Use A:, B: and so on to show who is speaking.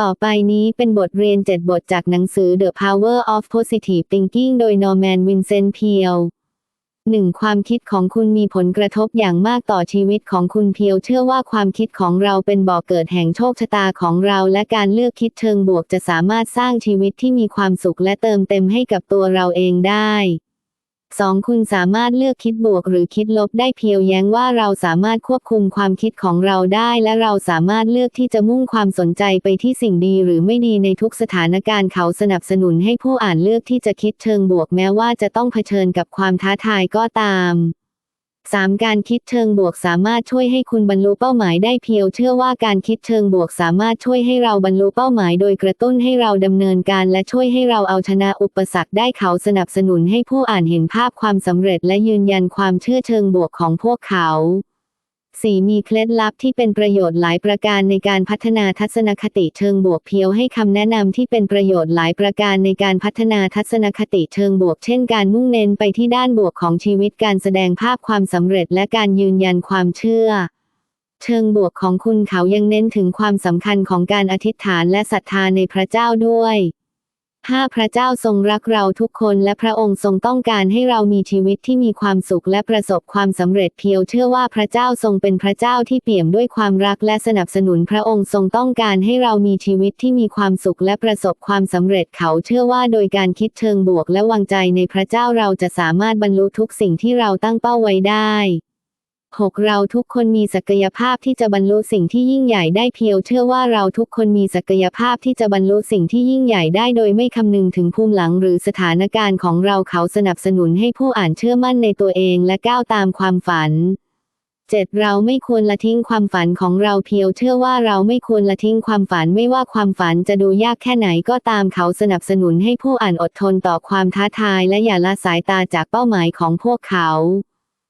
A: ต่อไปนี้เป็นบทเรียน 7 บทจากหนังสือ The Power of Positive Thinking โดย Norman Vincent Peale หนึ่งความคิดของคุณมีผลกระทบอย่างมากต่อชีวิตของคุณเพียวเชื่อว่าความคิดของเราเป็นบ่อกเกิดแห่งโชคชะตาของเรา และการเลือกคิดเชิงบวกจะสามารถสร้างชีวิตที่มีความสุขและเติมเต็มให้กับตัวเราเองได้ 2. คุณสามารถเลือกคิดบวกหรือคิดลบได้เพียวแย้งว่าเราสามารถควบคุมความคิดของเราได้ และเราสามารถเลือกที่จะมุ่งความสนใจไปที่สิ่งดีหรือไม่ดีในทุกสถานการณ์เขาสนับสนุนให้ผู้อ่านเลือกที่จะคิดเชิงบวกแม้ว่าจะต้องเผชิญกับความท้าทายก็ตาม 3. การคิดเชิงบวกสามารถช่วยให้คุณบรรลุเป้าหมายได้เพียวเชื่อว่าการคิดเชิงบวกสามารถช่วยให้เราบรรลุเป้าหมาย โดยกระตุ้นให้เราดำเนินการและช่วยให้เราเอาชนะอุปสรรคได้เขาสนับสนุนให้ผู้อ่านเห็นภาพความสำเร็จและยืนยันความเชื่อเชิงบวกของพวกเขา 4. มีเคล็ดลับที่เป็นประโยชน์หลายประการในการพัฒนาทัศนคติเชิงบวกเพียวให้คำแนะนำที่เป็นประโยชน์หลายประการในการพัฒนาทัศนคติเชิงบวก เช่นการมุ่งเน้นไปที่ด้านบวกของชีวิตการแสดงภาพความสำเร็จและการยืนยันความเชื่อ เชิงบวกของคุณเขายังเน้นถึงความสำคัญของการอธิษฐานและศรัทธาในพระเจ้าด้วย 5. พระเจ้าทรงรักเราทุกคนและพระองค์ทรงต้องการให้เรามีชีวิตที่มีความสุขและประสบความสำเร็จเพียวเชื่อว่าพระเจ้าทรงเป็นพระเจ้าที่เปี่ยมด้วยความรักและสนับสนุนพระองค์ทรงต้องการให้เรามีชีวิตที่มีความสุขและประสบความสำเร็จเขาเชื่อว่าโดยการคิดเชิงบวกและวางใจในพระเจ้าเราจะสามารถบรรลุทุกสิ่งที่เราตั้งเป้าไว้ได้ 6. เราทุกคนมีศักยภาพที่จะบรรลุสิ่งที่ยิ่งใหญ่ได้เพียวเชื่อว่าเราทุกคนมีศักยภาพที่จะบรรลุสิ่งที่ยิ่งใหญ่ได้โดยไม่คำนึงถึงภูมิหลังหรือสถานการณ์ของเราเขาสนับสนุนให้ผู้อ่านเชื่อมั่นในตัวเองและก้าวตามความฝัน 7. เราไม่ควรละทิ้งความฝันของเราเพียวเชื่อว่าเราไม่ควรละทิ้งความฝันไม่ว่าความฝันจะดูยากแค่ไหนก็ตามเขาสนับสนุนให้ผู้อ่านอดทนต่อความท้าทายและอย่าละสายตาจากเป้าหมายของพวกเขา